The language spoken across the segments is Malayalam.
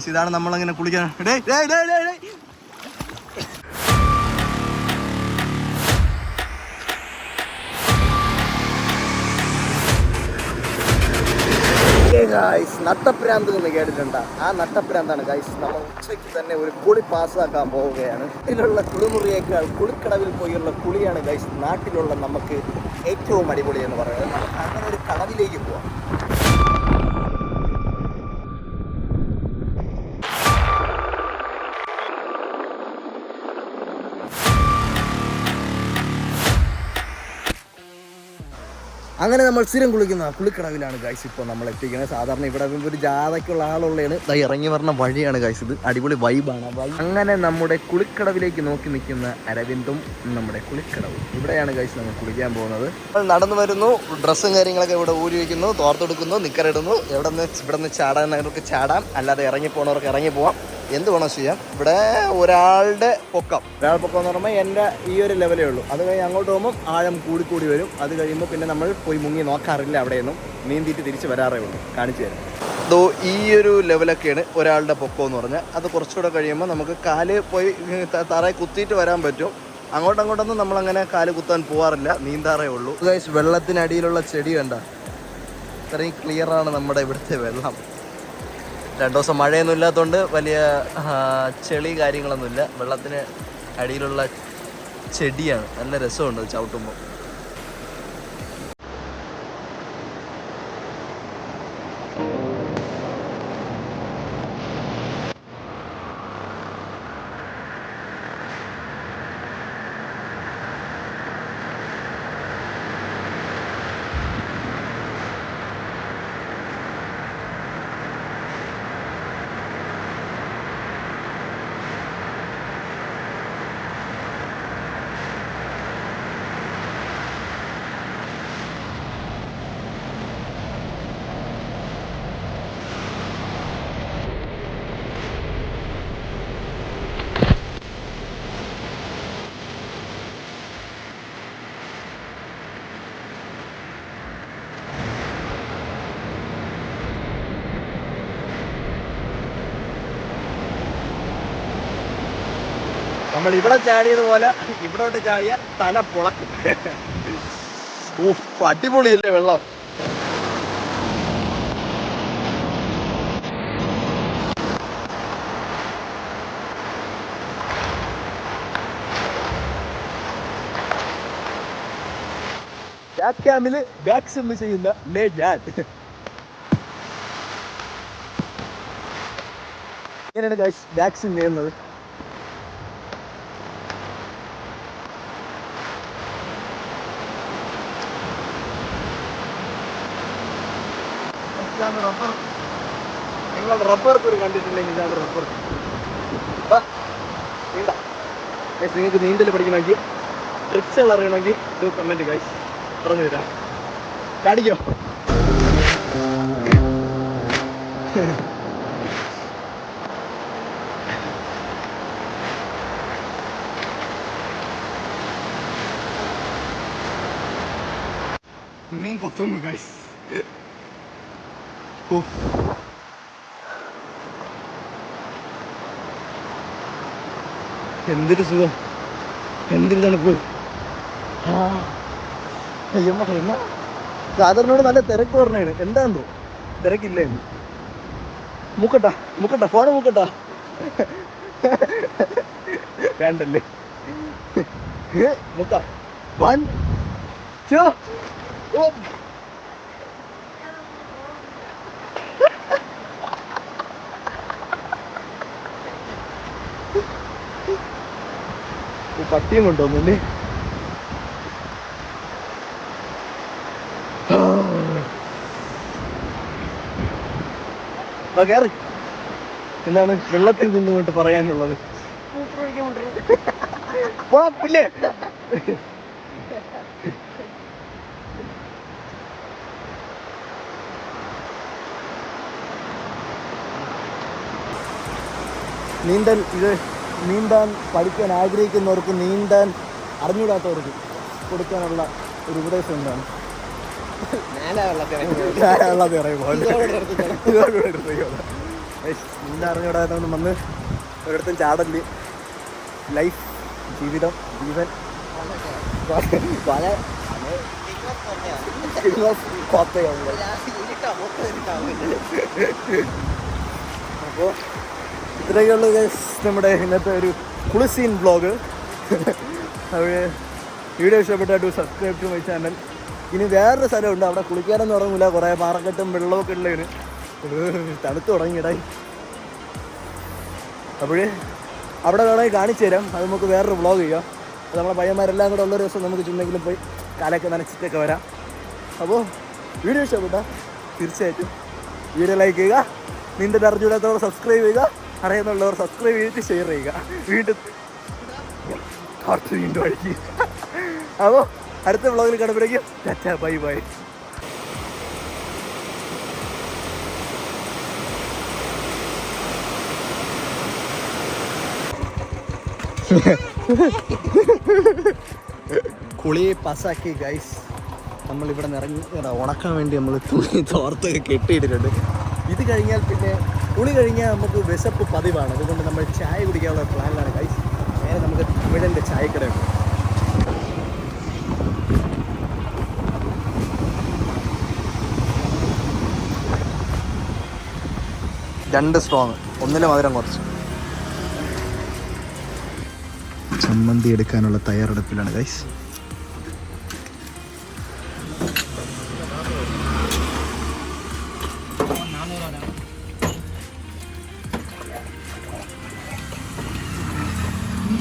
ഇതാണ് നമ്മളങ്ങനെ കുളിക്കാൻ. ഡേയ്, ഡേയ്, ഡേയ്, ഡേയ്, ഡേയ്. ഗായ്സ് നട്ടപ്രാന്ത് എന്ന് കേട്ടിട്ടുണ്ട്? ആ നട്ടപ്രാന്താണ് ഗൈസ് നമ്മൾ ഉച്ചയ്ക്ക് തന്നെ ഒരു കുളി പാസ്സാക്കാൻ പോവുകയാണ്. ഇതിലുള്ള കുളിമുറിയേക്കാൾ കുളിക്കടവിൽ പോയുള്ള കുളിയാണ് ഗൈസ് നാട്ടിലുള്ള നമുക്ക് ഏറ്റവും അടിപൊളി എന്ന് പറയുന്നത്. അങ്ങനെ ഒരു കടവിലേക്ക് പോവാം. അങ്ങനെ നമ്മൾ സ്ഥിരം കുളിക്കുന്ന കുളിക്കടവിലാണ് ഗൈസ് ഇപ്പോൾ നമ്മൾ എത്തിക്കുന്നത് സാധാരണ ഇവിടെ ഒരു ജാഥയ്ക്കുള്ള ആളുള്ളതാണ്. ദാ ഇറങ്ങി വരുന്ന വഴിയാണ് ഗൈസ് ഇത്. അടിപൊളി വൈബാണ് അങ്ങനെ നമ്മുടെ കുളിക്കടവിലേക്ക് നോക്കി നിൽക്കുന്ന അരവിന്ദും നമ്മുടെ കുളിക്കടവും. ഇവിടെയാണ് ഗൈസ് നമ്മൾ കുളിക്കാൻ പോകുന്നത്. നടന്നു വരുന്നു. ഡ്രസ്സും കാര്യങ്ങളൊക്കെ ഇവിടെ ഊരി വയ്ക്കുന്നു തോർത്തെടുക്കുന്നു നിക്കറിടുന്നു. എവിടെ നിന്ന് ഇവിടെ നിന്ന് ചാടാൻ ചാടാം. അല്ലാതെ ഇറങ്ങി പോകണവർക്ക് ഇറങ്ങി പോവാം. എന്ത് വേണം ചെയ്യാം. ഇവിടെ ഒരാളുടെ പൊക്കം. ഒരാൾ പൊക്കം എന്ന് പറയുമ്പോൾ എന്റെ ഈ ഒരു ലെവലേ ഉള്ളൂ. അത് കഴിഞ്ഞ് അങ്ങോട്ട് പോകുമ്പോൾ ആഴം കൂടി കൂടി വരും. അത് കഴിയുമ്പോൾ പിന്നെ നമ്മൾ പോയി മുങ്ങി നോക്കാറില്ല അവിടെയൊന്നും. നീന്തിയിട്ട് തിരിച്ച് വരാറേ ഉള്ളൂ. കാണിച്ചു തരാം. അതോ ഈ ഒരു ലെവലൊക്കെയാണ് ഒരാളുടെ പൊക്കം എന്ന് പറഞ്ഞാൽ. അത് കുറച്ചുകൂടെ കഴിയുമ്പോൾ നമുക്ക് കാൽ പോയി തറയെ കുത്തിയിട്ട് വരാൻ പറ്റും. അങ്ങോട്ടും അങ്ങോട്ടൊന്നും നമ്മളങ്ങനെ കാൽ കുത്താൻ പോവാറില്ല. നീന്താറേ ഉള്ളൂ. വെള്ളത്തിനടിയിലുള്ള ചെടി കണ്ട? ഇത്രയും ക്ലിയറാണ് നമ്മുടെ ഇവിടുത്തെ വെള്ളം. രണ്ടു ദിവസം മഴയൊന്നും ഇല്ലാത്തതുകൊണ്ട് വലിയ ചെളി കാര്യങ്ങളൊന്നുമില്ല. വെള്ളത്തിന് അടിയിലുള്ള ചെടിയാണ്. നല്ല രസമുണ്ട് ചവിട്ടുമ്പോൾ നമ്മൾ ഇവിടെ ചാടിയതുപോലെ ഇവിടോട്ട് ചാടിയ തല പുളക്കും. അടിപൊളിയല്ലേ വെള്ളം. ബാക്ക് ക്യാമിൽ ബാക്ക് ചെയ്യുന്ന ലേ ഞാൻ. ഇങ്ങനെയാണ് ബാക്ക് ചെയ്യുന്നത്. ഇതാണ് റബ്ബർ നിങ്ങൾ റബ്ബർ ഒരു കണ്ടിട്ടില്ലെങ്കിൽ ഇതാണ് റബ്ബർ നീന്താ. Guys, നിങ്ങൾക്ക് നീന്തൽ പഠിക്കണമെങ്കിൽ ട്രിക്സുകൾ അറിയണമെങ്കിൽ ഇത് കമന്റ് ഗൈസ് പറഞ്ഞു തരാം. കാണിക്കോ? മീൻ കൊത്തുന്നു ഗൈസ് ഓ എന്തൊരു സുഖം? എന്തൊരു തണുപ്പ്? ആ അയ്യമ്മ എന്ന സാധാരണയോട് നല്ല തിരക്ക് പറഞ്ഞാണ്. എന്താണെന്നോ തിരക്കില്ലേ? മുക്കട്ട മുക്കട്ട ഫോണ് മുക്കട്ട. വേണ്ടല്ലേ? മുക്ക. വൺ ഓ പട്ടിയും കൊണ്ടുവന്നില്ലേ? കയറി എന്താണ് വെള്ളത്തിൽ നിന്നുകൊണ്ട് പറയാനുള്ളത്. നീന്തൽ ഇത് നീന്താൻ പഠിക്കാൻ ആഗ്രഹിക്കുന്നവർക്ക് നീന്താൻ അറിഞ്ഞൂടാത്തവർക്ക് കൊടുക്കാനുള്ള ഒരു ഉപദേശം എന്താണ്? വെള്ളത്തിൽ വെള്ളത്തിൽ ഇറങ്ങി പോകല്ലേ? ഇതോടുകൂടി നിർത്തിക്കോളാം. നീന്താ അറിഞ്ഞൂടാതെ വന്ന് ഒരിടത്തും ചാടൽ. ലൈഫ് ജീവിതം ജീവൻ. പല അപ്പോൾ guys നമ്മുടെ ഇന്നത്തെ ഒരു കുളിസീൻ ബ്ലോഗ് അപ്പോൾ വീഡിയോ ഇഷ്ടപ്പെട്ടായിട്ട് സബ്സ്ക്രൈബ് ടു മൈ ചാനൽ ഇനി വേറൊരു സ്ഥലമുണ്ട് അവിടെ കുളിക്കാനൊന്നും ഉറങ്ങില്ല കുറേ പാറക്കെട്ടും വെള്ളമൊക്കെ ഉള്ളതിന് തണുത്ത് തുടങ്ങിയിടായി അപ്പോഴേ അവിടെ വേണമെങ്കിൽ കാണിച്ചു തരാം. അത് നമുക്ക് വേറൊരു വ്ളോഗ് ചെയ്യാം. അത് നമ്മളെ പയ്യന്മാരെല്ലാം കൂടെ ഉള്ളൊരു ദിവസം നമുക്ക് ചുമ്മെങ്കിലും പോയി കാലൊക്കെ നനച്ചിട്ടൊക്കെ വരാം. അപ്പോൾ വീഡിയോ ഇഷ്ടപ്പെട്ട തീർച്ചയായിട്ടും. വീഡിയോ ലൈക്ക് ചെയ്യുക. നിന്റെ അറിഞ്ഞൂടാത്തവർ സബ്സ്ക്രൈബ് ചെയ്യുക. അറിയുന്നുള്ളവർ സബ്സ്ക്രൈബ് ചെയ്തിട്ട് ഷെയർ ചെയ്യുക. വീണ്ടും അടുത്ത് വീണ്ടും അഴിക്കുക അപ്പോൾ അടുത്ത വ്ളോഗിൽ കണ്ടപ്പോഴേക്കും ടാറ്റ ബൈ ബൈ. കുളി പാസ്സാക്കി ഗൈസ് നമ്മൾ ഇവിടെ നിറങ്ങി ഉണക്കാൻ വേണ്ടി നമ്മൾ തുണി തോർത്തൊക്കെ കെട്ടിയിട്ടിട്ടുണ്ട്. ഇത് കഴിഞ്ഞാൽ പിന്നെ കുളി കഴിഞ്ഞാൽ നമുക്ക് വിശപ്പ് പതിവാണ്. അതുകൊണ്ട് നമ്മൾ ചായ കുടിക്കാനുള്ള പ്ലാനിലാണ് കഴിച്ച് നേരെ നമുക്ക് തമിഴന്റെ ചായക്കടയുണ്ട് രണ്ട് സ്ട്രോങ് ഒന്നിലെ മധുരം കുറച്ച്. ചമ്മന്തി എടുക്കാനുള്ള തയ്യാറെടുപ്പിലാണ് ഗൈസ്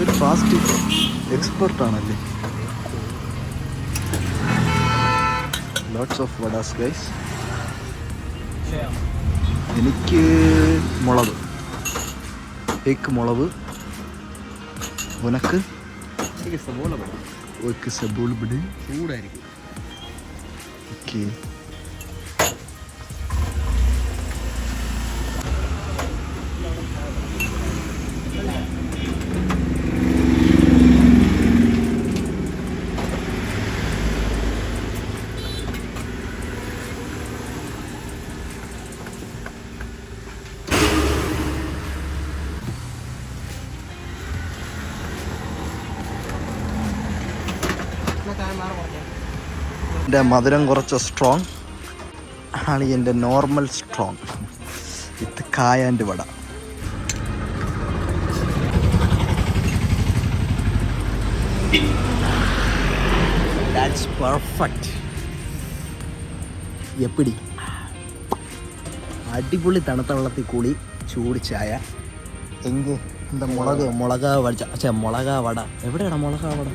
ഇതൊരു ഫാസ്റ്റ് എക്സ്പെർട്ട് ആണല്ലേ? ലോട്ട്സ് ഓഫ് വടാസ് ഗൈസ് എനിക്ക് മുളക്. ഏക്ക് മുളക്. ഉനക്ക്. ഒരു സബോൾ ബിഡ് ചൂടായിരിക്കും. ഓക്കെ. എന്റെ മധുരം കുറച്ച് സ്ട്രോങ് ആണ് എന്റെ നോർമൽ സ്ട്രോങ് ഇത് കായാന്റെ വട. That's perfect എപ്പിടി? അടിപൊളി തണുത്ത വെള്ളത്തിൽ കൂടി ചൂട് ചായ. എങ്കിൽ എന്താ മുളക്? മുളക വട. മുളക വട. എവിടെയാണ് മുളക വട?